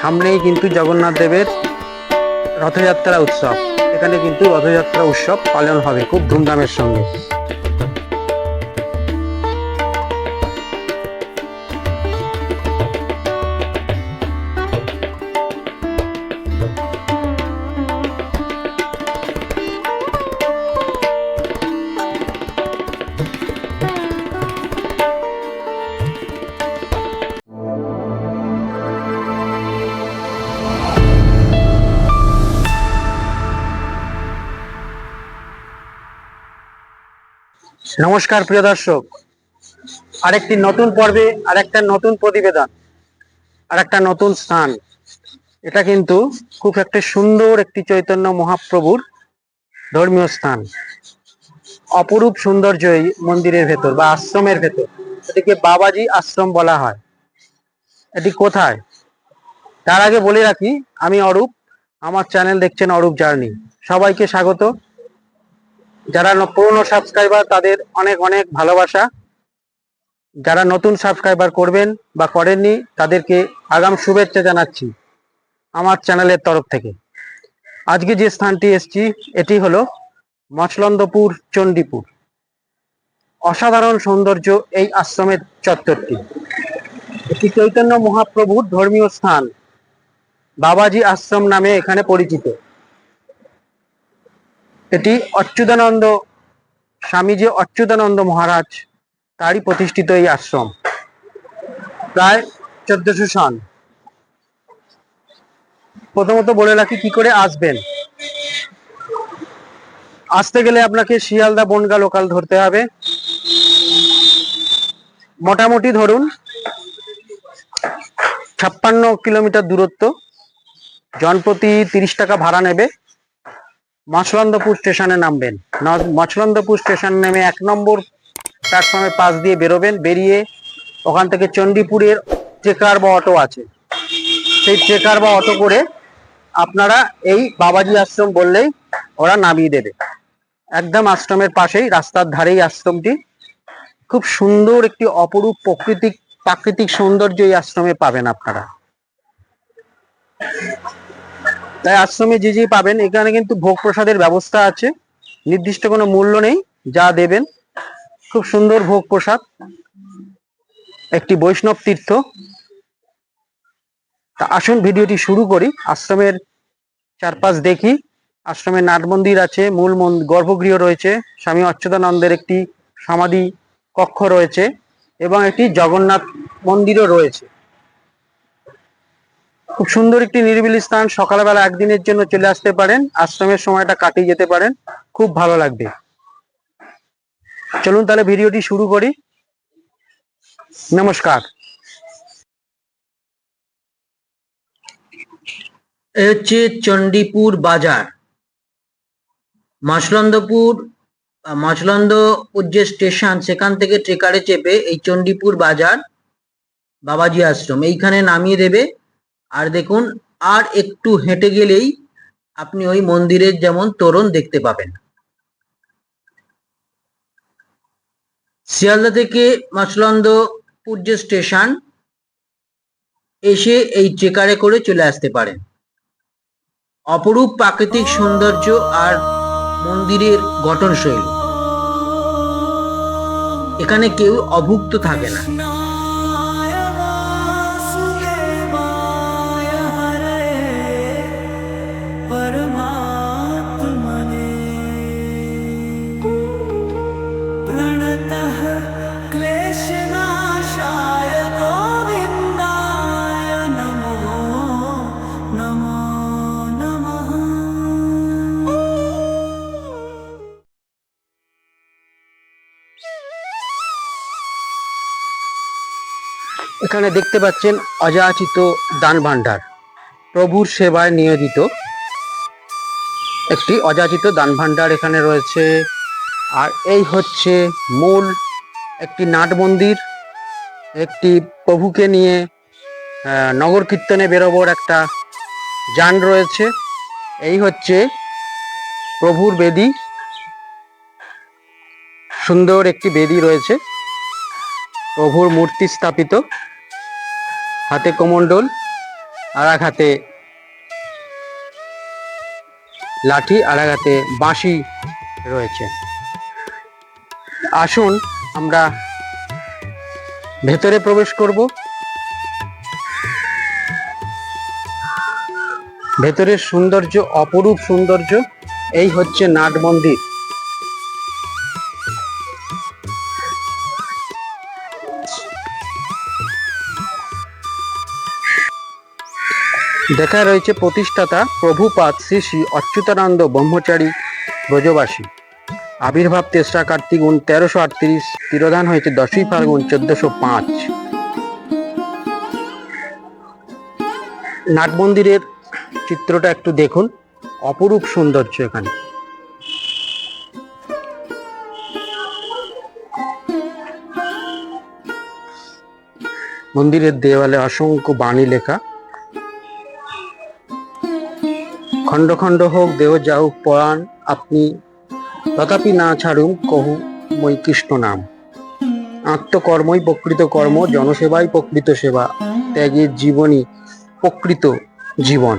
সামনেই কিন্তু জগন্নাথ দেবের রথযাত্রা উৎসব। এখানে কিন্তু রথযাত্রা উৎসব পালন হবে খুব ধুমধামের সঙ্গে। নমস্কার, প্রিয় দর্শক। আরেকটি নতুন পর্বে, আরেকটা নতুন প্রতিবেদন, আরেকটা নতুন স্থান। এটা কিন্তু খুব একটা সুন্দর একটি চৈতন্য মহাপ্রভুর ধর্মীয় স্থান। অপরূপ সৌন্দর্য এই মন্দিরের ভেতর বা আশ্রমের ভেতর। এটিকে বাবাজি আশ্রম বলা হয়। এটি কোথায়? তার আগে বলে রাখি, আমি অরূপ। আমার চ্যানেল দেখছেন অরূপ জার্নি। সবাইকে স্বাগত। যারা পুরনো সাবস্ক্রাইবার তাদের অনেক অনেক ভালোবাসা। যারা নতুন সাবস্ক্রাইবার করবেন বা করেননি, তাদেরকে আগাম শুভেচ্ছা জানাচ্ছি আমার চ্যানেলের তরফ থেকে। আজকে যে স্থানটি এসছি, এটি হলো মচলন্দপুর, চণ্ডীপুর। অসাধারণ সৌন্দর্য এই আশ্রমের চত্বরটি। এটি চৈতন্য মহাপ্রভুর ধর্মীয় স্থান। বাবাজি আশ্রম নামে এখানে পরিচিত। এটি অচ্যুতানন্দ, স্বামীজি অচ্যুতানন্দ মহারাজ তারই প্রতিষ্ঠিত এই আশ্রম। প্রায় চোদ্দশো সন প্রথমত বলে রাখি কি করে আসবেন। আসতে গেলে আপনাকে শিয়ালদা, বনগা লোকাল ধরতে হবে। মোটামুটি ধরুন ছাপ্পান্ন কিলোমিটার দূরত্ব। জনপ্রতি তিরিশ টাকা ভাড়া নেবে। মছলন্দপুর স্টেশনে নামবেন। মছলন্দপুর স্টেশন নেমে এক নম্বর প্ল্যাটফর্মের পাশ দিয়ে বেরোবেন, বেরিয়ে ওখান থেকে চণ্ডীপুরের ট্রেকার বা অটো আছে। সেই ট্রেকার বা অটো করে আপনারা এই বাবাজি আশ্রম বললেই ওরা নামিয়ে দেবে। একদম আশ্রমের পাশেই, রাস্তার ধারেই আশ্রমটি। খুব সুন্দর একটি অপরূপ প্রাকৃতিক প্রাকৃতিক সৌন্দর্য এই আশ্রমে পাবেন আপনারা। তাই আশ্রমে যে যে পাবেন, এখানে কিন্তু ভোগ প্রসাদের ব্যবস্থা আছে। নির্দিষ্ট কোনো মূল্য নেই, যা দেবেন। খুব সুন্দর ভোগ প্রসাদ। একটি বৈষ্ণব তীর্থ। তা আসুন ভিডিওটি শুরু করি। আশ্রমের চারপাশ দেখি। আশ্রমে নাট মন্দির আছে, মূল গর্ভগৃহ রয়েছে, স্বামী অচ্যুতানন্দের একটি সমাধি কক্ষ রয়েছে এবং একটি জগন্নাথ মন্দিরও রয়েছে। খুব সুন্দর একটি নিরিবিলি স্থান সকালবেলা একদিনের জন্য চলে আসতে পারেন। আশ্রমের সময়টা কাটিয়ে যেতে পারেন। খুব ভালো লাগবে। চলুন তাহলে ভিডিওটি শুরু করি। নমস্কার। এ হচ্ছে চণ্ডীপুর বাজার। মাছলন্দপুর মাছলন্দপুর যে স্টেশন, সেখান থেকে ট্রেকারে চেপে এই চণ্ডীপুর বাজার বাবাজি আশ্রম। এইখানে নামিয়ে দেবে আর দেখুন, আর একটু হেঁটে গেলেই আপনি ওই মন্দিরের যেমন তোরণ দেখতে পাবেন। শিয়ালদা থেকে মাছলন্দপুর যে স্টেশন এসে এই চেকারে করে চলে আসতে পারেন। অপরূপ প্রাকৃতিক সৌন্দর্য আর মন্দিরের গঠনশৈলী। এখানে কেউ অভুক্ত থাকে না। এখানে দেখতে পাচ্ছেন অযাচিত দান ভাণ্ডার। প্রভুর সেবায় নিয়োজিত একটি অযাচিত দান ভাণ্ডার এখানে রয়েছে। আর এই হচ্ছে মূল একটি নাট মন্দির। একটি প্রভুকে নিয়ে নগর কীর্তনে বেরোবার একটা যান রয়েছে। এই হচ্ছে প্রভুর বেদি। সুন্দর একটি বেদি রয়েছে। প্রভুর মূর্তি স্থাপিত। হাতে কমণ্ডল, আর এক হাতে লাঠি, আর এক হাতে বাঁশি রয়েছে। আসুন, আমরা ভেতরে প্রবেশ করব। ভেতরের সৌন্দর্য, অপরূপ সৌন্দর্য, এই হচ্ছে নাট মন্দির। দেখা রয়েছে প্রতিষ্ঠাতা প্রভুপাদ শ্রী শ্রী অচ্যুতানন্দ ব্রহ্মচারী ব্রজবাসী। আবির্ভাব তেসরা কার্তিক উন তেরোশো আটত্রিশ, তিরোধান হয়েছে দশই ফাল্গুন চোদ্দশো পাঁচ। নাট মন্দিরের চিত্রটা একটু দেখুন, অপরূপ সৌন্দর্য এখানে। মন্দিরের দেওয়ালে অসংখ্য বাণী লেখা। খণ্ড খণ্ড হোক, দেহ যাও, পরাণ, আপনি তথাপি না ছাড়ুন, কহু মই কৃষ্ণ নাম। আত্মকর্মই প্রকৃত কর্ম, জনসেবাই প্রকৃত সেবা, ত্যাগের জীবনই প্রকৃত জীবন।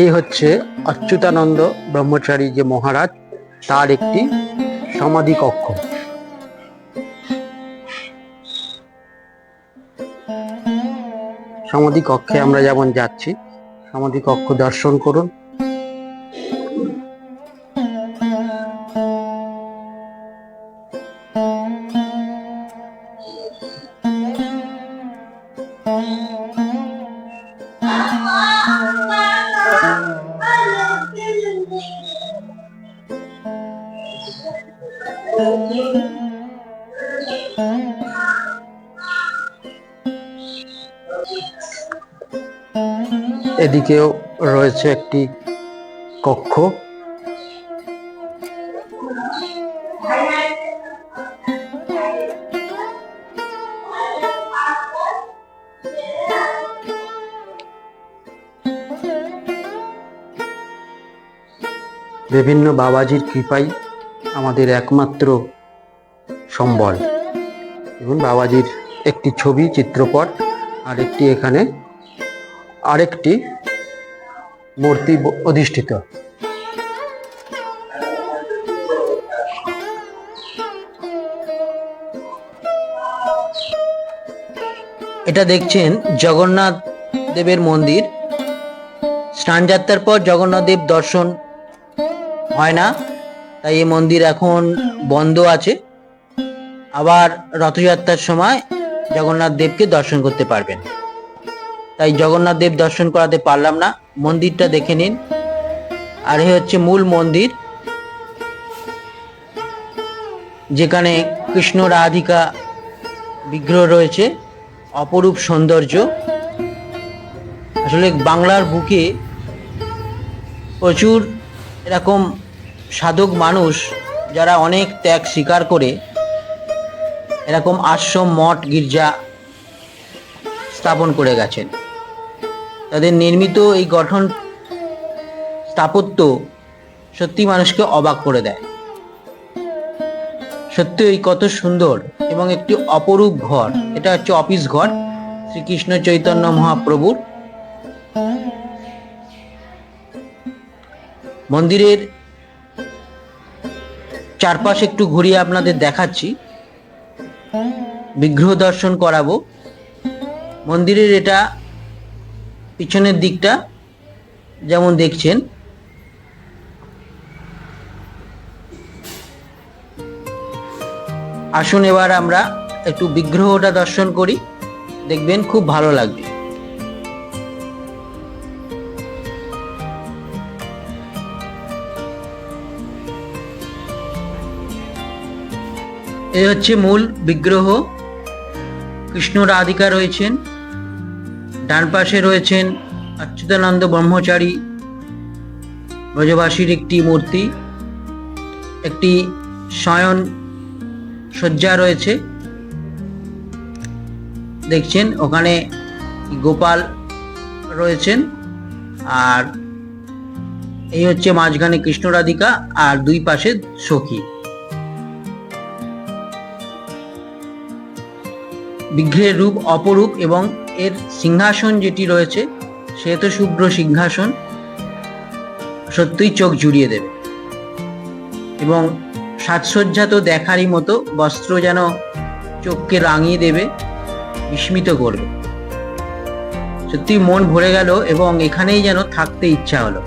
এই হচ্ছে অচ্যুতানন্দ ব্রহ্মচারী যে মহারাজ, তার একটি সমাধি কক্ষ। সমাধি কক্ষে আমরা যেমন যাচ্ছি, সমাধি কক্ষ দর্শন করুন। এদিকেও রয়েছে একটি কক্ষ। বিভিন্ন বাবাজির কৃপাই আমাদের একমাত্র সম্বল। এবং বাবাজির একটি ছবি, চিত্রপট আর একটি এখানে, আরেকটি মূর্তি অধিষ্ঠিত। এটা দেখছেন জগন্নাথ দেবের মন্দির। স্নানযাত্রার পর জগন্নাথ দেব দর্শন হয় না, তাই এই মন্দির এখন বন্ধ আছে। আবার রথযাত্রার সময় জগন্নাথ দেবকে দর্শন করতে পারবেন। তাই জগন্নাথ দেব দর্শন করাতে পারলাম না। মন্দিরটা দেখে নিন। আর এ হচ্ছে মূল মন্দির, যেখানে কৃষ্ণ রাধিকা বিগ্রহ রয়েছে। অপরূপ সৌন্দর্য। আসলে বাংলার বুকে প্রচুর এরকম সাধক মানুষ যারা অনেক ত্যাগ স্বীকার করে, এরকম আশ্রম মঠ গির্জা স্থাপন করে গেছেন। তাদের নির্মিত এই গঠন স্থাপত্য সত্যি মানুষকে অবাক করে দেয়। সত্যি কত সুন্দর এবং একটি অপরূপ ঘর। এটা হচ্ছে অফিস ঘর, শ্রীকৃষ্ণ চৈতন্য মহাপ্রভুর। মন্দিরের চারপাশ একটু ঘুরিয়ে আপনাদের দেখাচ্ছি। বিগ্রহ দর্শন করাবো। মন্দিরের এটা পিছনের দিকটা যেমন দেখছেন। আসুন এবার আমরা একটু বিগ্রহটা দর্শন করি। দেখবেন খুব ভালো লাগবে। এই হচ্ছে মূল বিগ্রহ। কৃষ্ণ রাধিকা রয়েছেন। ডান পাশে রয়েছেন অচ্যুতানন্দ ব্রহ্মচারী ব্রজবাসীর একটি মূর্তি, একটি শয়ন শয্যা রয়েছে। দেখছেন, ওখানে গোপাল রয়েছেন আর এই হচ্ছে মাঝখানে কৃষ্ণ রাধিকা আর দুই পাশে সখী। বিগ্রহের রূপ অপরূপ এবং এর সিংহাসন যেটি রয়েছে শ্বেত শুভ্র সিংহাসন, সত্যিই চোখ জুড়িয়ে দেবে। এবং সাজসজ্জা তো দেখারই মতো বস্ত্র যেন চোখকে রাঙিয়ে দেবে, বিস্মিত করবে। সত্যি মন ভরে গেল এবং এখানেই যেন থাকতে ইচ্ছা হলো।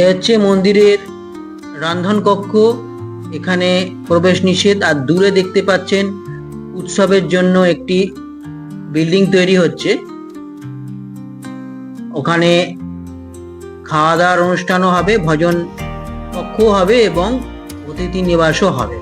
এ হচ্ছে মন্দিরের রন্ধন কক্ষ। এখানে প্রবেশ নিষেধ আর দূরে দেখতে পাচ্ছেন উৎসবের জন্য একটি বিল্ডিং তৈরি হচ্ছে। ওখানে খাওয়া দাওয়ার অনুষ্ঠানও হবে, ভজন কক্ষও হবে এবং অতিথি নিবাসও হবে।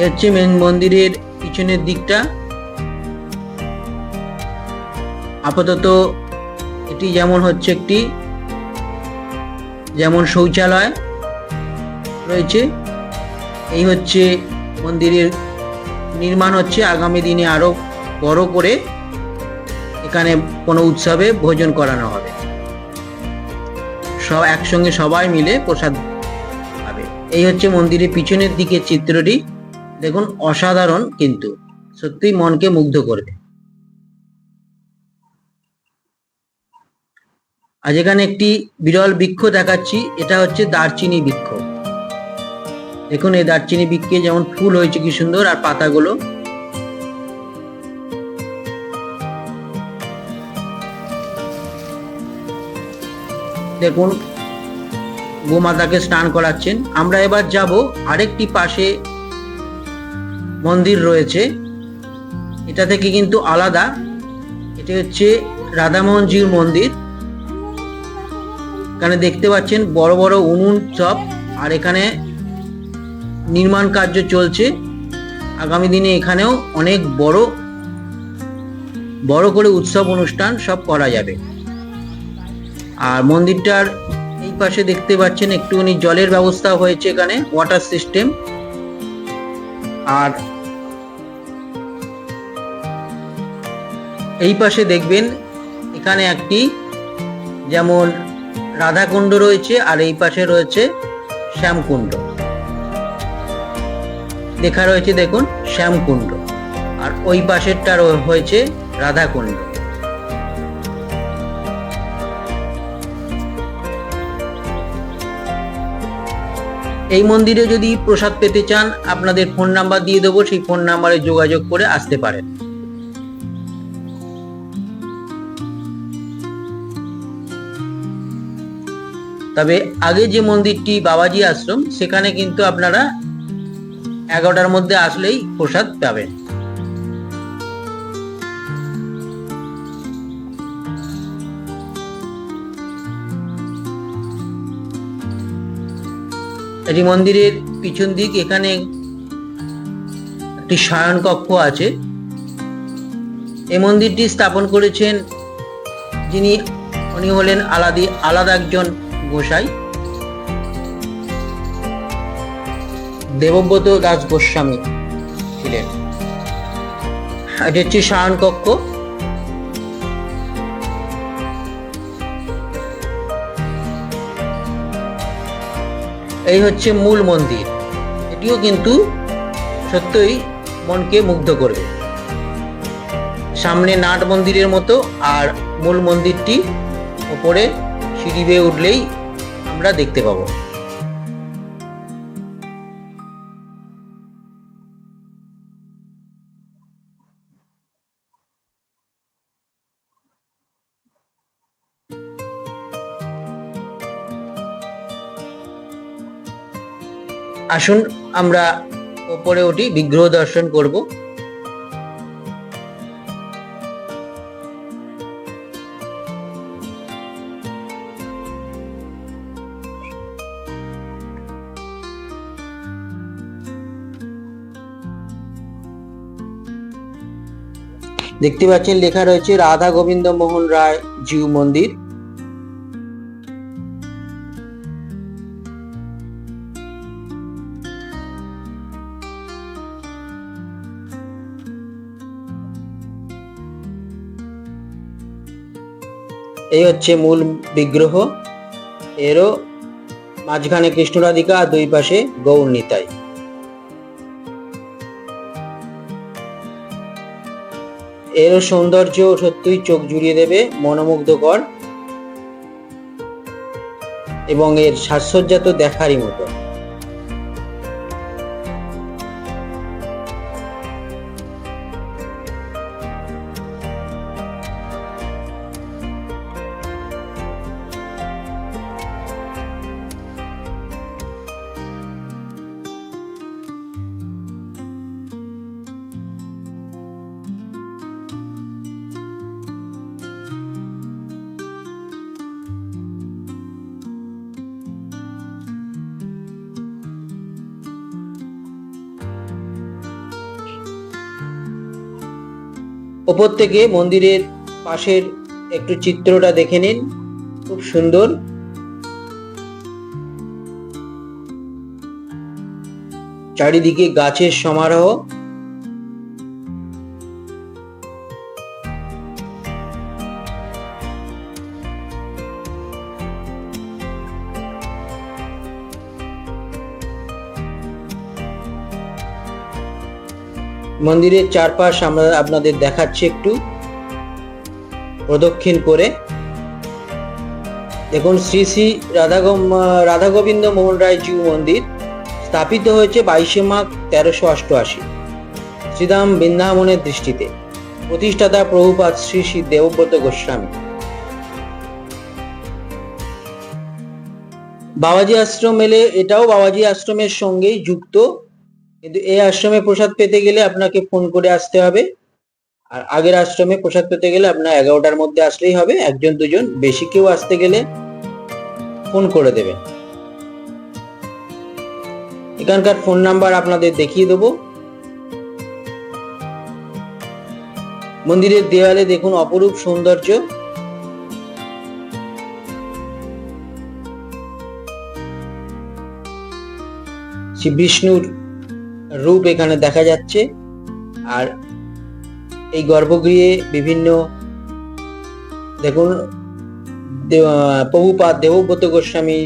হচ্ছে মেন মন্দিরের পিছনের দিকটা। আপাতত এটি যেমন হচ্ছে একটি যেমন শৌচালয় রয়েছে। এই হচ্ছে মন্দিরের নির্মাণ হচ্ছে। আগামী দিনে আরও বড় করে এখানে কোনো উৎসবে ভোজন করানো হবে। সব একসঙ্গে সবাই মিলে প্রসাদ পাবে। এই হচ্ছে মন্দিরের পিছনের দিকে চিত্রটি। দেখুন, অসাধারণ কিন্তু। সত্যিই মনকে মুগ্ধ করবে। আজ এখানে একটি বিরল বৃক্ষ দেখাচ্ছি, এটা হচ্ছে দারচিনি বৃক্ষ। দেখুন, এই দারচিনি বৃক্ষে যেমন ফুল হয়েছে কি সুন্দর, আর পাতাগুলো। দেখুন, গোমাতাকে স্নান করাচ্ছেন। আমরা এবার যাব আরেকটি পাশে, মন্দির রয়েছে। এটা থেকে কিন্তু আলাদা। এটা হচ্ছে রাধামোহনজির মন্দির। এখানে দেখতে পাচ্ছেন বড় বড় উনুন সব, আর এখানে নির্মাণ কার্য চলছে। আগামী দিনে এখানেও অনেক বড় বড় করে উৎসব অনুষ্ঠান সব করা যাবে। আর মন্দিরটার এই পাশে দেখতে পাচ্ছেন একটুখানি জলের ব্যবস্থা হয়েছে এখানে ওয়াটার সিস্টেম আর এই পাশে দেখবেন এখানে একটি যেমন রাধাকুণ্ড রয়েছে আর এই পাশে রয়েছে শ্যামকুণ্ড। লেখা রয়েছে দেখুন, শ্যামকুণ্ড। আর ওই পাশেরটা হয়েছে রাধাকুণ্ড। এই মন্দিরে যদি প্রসাদ পেতে চান, আপনাদের ফোন নাম্বার দিয়ে দেবো, সেই ফোন নাম্বারে যোগাযোগ করে আসতে পারেন। তবে আগে যে মন্দিরটি বাবাজি আশ্রম, সেখানে কিন্তু আপনারা এগারোটার মধ্যে আসলেই প্রসাদ পাবেন। এটি মন্দিরের পিছন দিক এখানে একটি শয়ন কক্ষ আছে। এই মন্দিরটি স্থাপন করেছেন যিনি, উনি হলেন আলাদি, আলাদা একজন গোসাই। দেবব্রত দাস গোস্বামী ছিলেন। এটি হচ্ছে শয়ন কক্ষ। এই হচ্ছে মূল মন্দির। এটিও কিন্তু সত্যই মনকে মুগ্ধ করবে। সামনে নাট মন্দিরের মতো আর মূল মন্দিরটি ওপরে সিঁড়ি বেয়ে উঠলেই আমরা দেখতে পাবো। আসুন আমরা ওপরে উঠি বিগ্রহ দর্শন করব। দেখতে পাচ্ছেন লেখা রয়েছে রাধা গোবিন্দ মোহন রায় জিউ মন্দির। এই হচ্ছে মূল বিগ্রহ। এরও মাঝখানে কৃষ্ণ রাধিকা আর দুই পাশে গৌর নিতাই। এরও সৌন্দর্য সত্যিই চোখ জুড়িয়ে দেবে মনোমুগ্ধকর এবং এর সাজসজ্জা তো দেখারই মতো। ওপর থেকে মন্দিরের পাশের একটু চিত্রটা দেখে নিন। খুব সুন্দর। চারিদিকে গাছের সমারোহ। মন্দিরের চারপাশ আমরা আপনাদের দেখাচ্ছি একটু। প্রদক্ষিণ করে। দেখুন, শ্রী শ্রী রাধা রাধা গোবিন্দ মোহন রায় জিউ মন্দির স্থাপিত হয়েছে বাইশে মাঘ তেরোশো অষ্টআশি। শ্রীধাম বৃন্দাবনের দৃষ্টিতে। প্রতিষ্ঠাতা প্রভুপাত শ্রী শ্রী দেবব্রত গোস্বামী। বাবাজি আশ্রম এলে এটাও বাবাজি আশ্রমের সঙ্গেই যুক্ত। কিন্তু এই আশ্রমে প্রসাদ পেতে গেলে আপনাকে ফোন করে আসতে হবে। আর আগের আশ্রমে প্রসাদ পেতে গেলে আপনার এগারোটার মধ্যে আসলেই হবে। একজন, দুজন, বেশি কেউ আসতে গেলে ফোন করে দেবেন। এখানকার ফোন নাম্বার আপনাদের দেখিয়ে দেবো। মন্দিরের দেওয়ালে দেখুন অপরূপ সৌন্দর্য। শ্রী বিষ্ণুর রূপ এখানে দেখা যাচ্ছে। আর এই গর্ভগৃহে বিভিন্ন, দেখুন প্রভুপাদ দেবব্রত গোস্বামী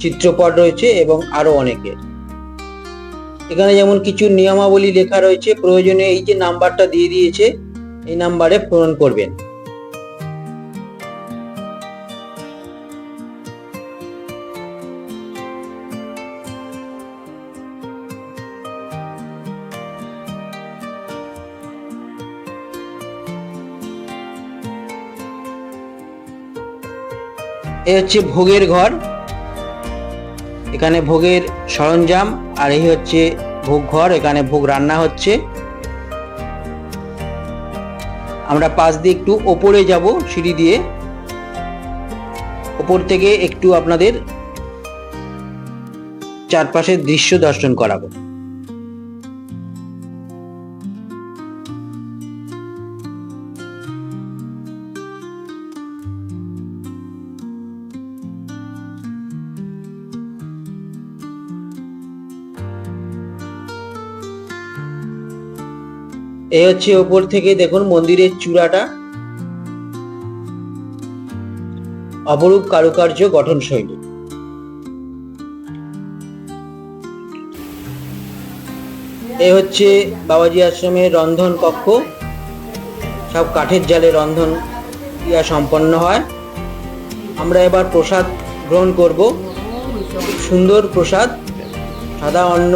চিত্রপট রয়েছে এবং আরও অনেকের। এখানে যেমন কিছু নিয়মাবলী লেখা রয়েছে, প্রয়োজনে এই যে নাম্বারটা দিয়ে দিয়েছে, এই নাম্বারে ফোন করবেন। এ হচ্ছে ভোগের ঘর। এখানে ভোগের সরঞ্জাম, আর এই হচ্ছে ভোগ ঘর, এখানে ভোগ রান্না হচ্ছে। আমরা পাশ দিয়ে একটু ওপরে যাব সিঁড়ি দিয়ে। ওপর থেকে একটু আপনাদের চারপাশের দৃশ্য দর্শন করাবো। এই হচ্ছে ওপর থেকে দেখুন মন্দিরের চূড়াটা। অপরূপ কারুকার্য গঠন শৈলী এ হচ্ছে বাবাজি আশ্রমের রন্ধন কক্ষ। সব কাঠের জালে রন্ধন ক্রিয়া সম্পন্ন হয়। আমরা এবার প্রসাদ গ্রহণ করব। সুন্দর প্রসাদ, সাদা অন্ন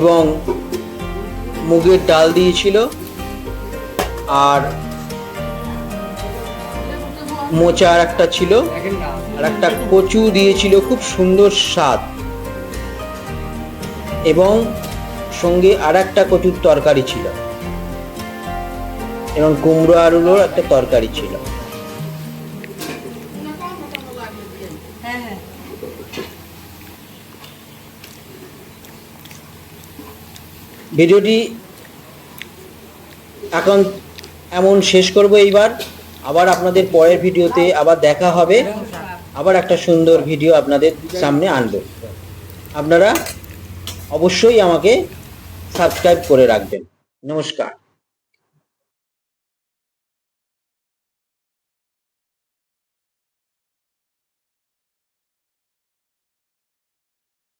এবং মুগের ডাল দিয়েছিল আর মোচা আর একটা ছিল আর একটা কচু দিয়েছিল খুব সুন্দর স্বাদ। এবং সঙ্গে আর একটা কচুর তরকারি ছিল। এবং কুমড়ো আলুরও একটা তরকারি ছিল। ভিডিওটি এখন এমন শেষ করব এইবার। আবার আপনাদের পরের ভিডিওতে আবার দেখা হবে। আবার একটা সুন্দর ভিডিও আপনাদের সামনে আনব। আপনারা অবশ্যই আমাকে সাবস্ক্রাইব করে রাখবেন। নমস্কার।